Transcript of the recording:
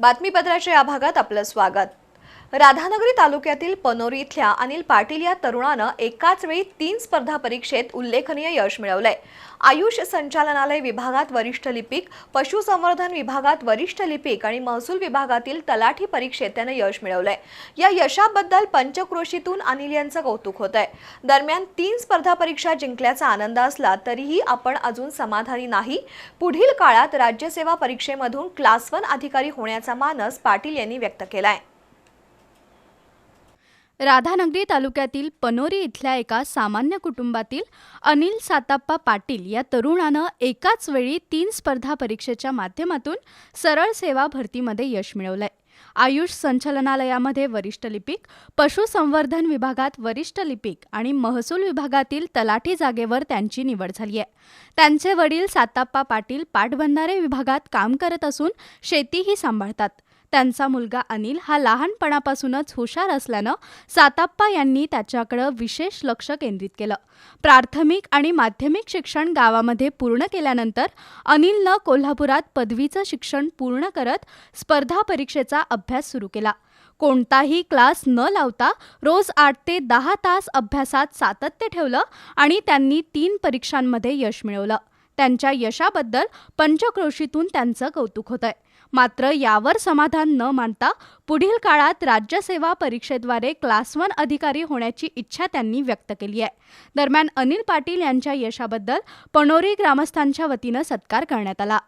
बातमीपत्राच्या या भागात आपलं स्वागत. राधानगरी तालुक्यातील पनोरी इथल्या अनिल पाटील या तरुणानं एकाच वेळी तीन स्पर्धा परीक्षेत उल्लेखनीय यश मिळवलंय. आयुष संचालनालय विभागात वरिष्ठ लिपिक पशुसंवर्धन विभागात वरिष्ठ लिपिक आणि महसूल विभागातील तलाठी परीक्षेत त्यानं यश मिळवलंय. या यशाबद्दल पंचक्रोशीतून अनिल यांचं कौतुक होत आहे दरम्यान तीन स्पर्धा परीक्षा जिंकल्याचा आनंद असला तरीही आपण अजून समाधानी नाही. पुढील काळात राज्यसेवा परीक्षेमधून क्लास वन अधिकारी होण्याचा मानस पाटील यांनी व्यक्त केलाय. राधानगरी तालुक्यातील पनोरी इथल्या एका सामान्य कुटुंबातील अनिल साताप्पा पाटील या तरुणानं एकाच वेळी तीन स्पर्धा परीक्षेच्या माध्यमातून सरळ सेवा भरतीमध्ये यश मिळवलंय. आयुष संचालनालयामध्ये वरिष्ठ लिपिक पशुसंवर्धन विभागात वरिष्ठ लिपिक आणि महसूल विभागातील तलाठी जागेवर त्यांची निवड झाली आहे त्यांचे वडील साताप्पा पाटील पाटबंधारे विभागात काम करत असून शेतीही सांभाळतात. त्यांचा मुलगा अनिल हा लहानपणापासूनच हुशार असल्यानं साताप्पा यांनी त्याच्याकडं विशेष लक्ष केंद्रित केलं. प्राथमिक आणि माध्यमिक शिक्षण गावामध्ये पूर्ण केल्यानंतर अनिलनं कोल्हापुरात पदवीचं शिक्षण पूर्ण करत स्पर्धा परीक्षेचा अभ्यास सुरू केला. कोणताही क्लास न लावता रोज आठ ते दहा तास अभ्यासात सातत्य ठेवलं आणि त्यांनी तीन परीक्षांमध्ये यश मिळवलं. त्यांच्या यशाबद्दल पंचक्रोशीतून त्यांचं कौतुक होत आहे मात्र यावर समाधान न मानता पुढील काळात राज्यसेवा परीक्षेद्वारे क्लास वन अधिकारी होण्याची इच्छा त्यांनी व्यक्त केली आहे. दरम्यान अनिल पाटील यांच्या यशाबद्दल पणोरी ग्रामस्थांच्या वतीनं सत्कार करण्यात आला.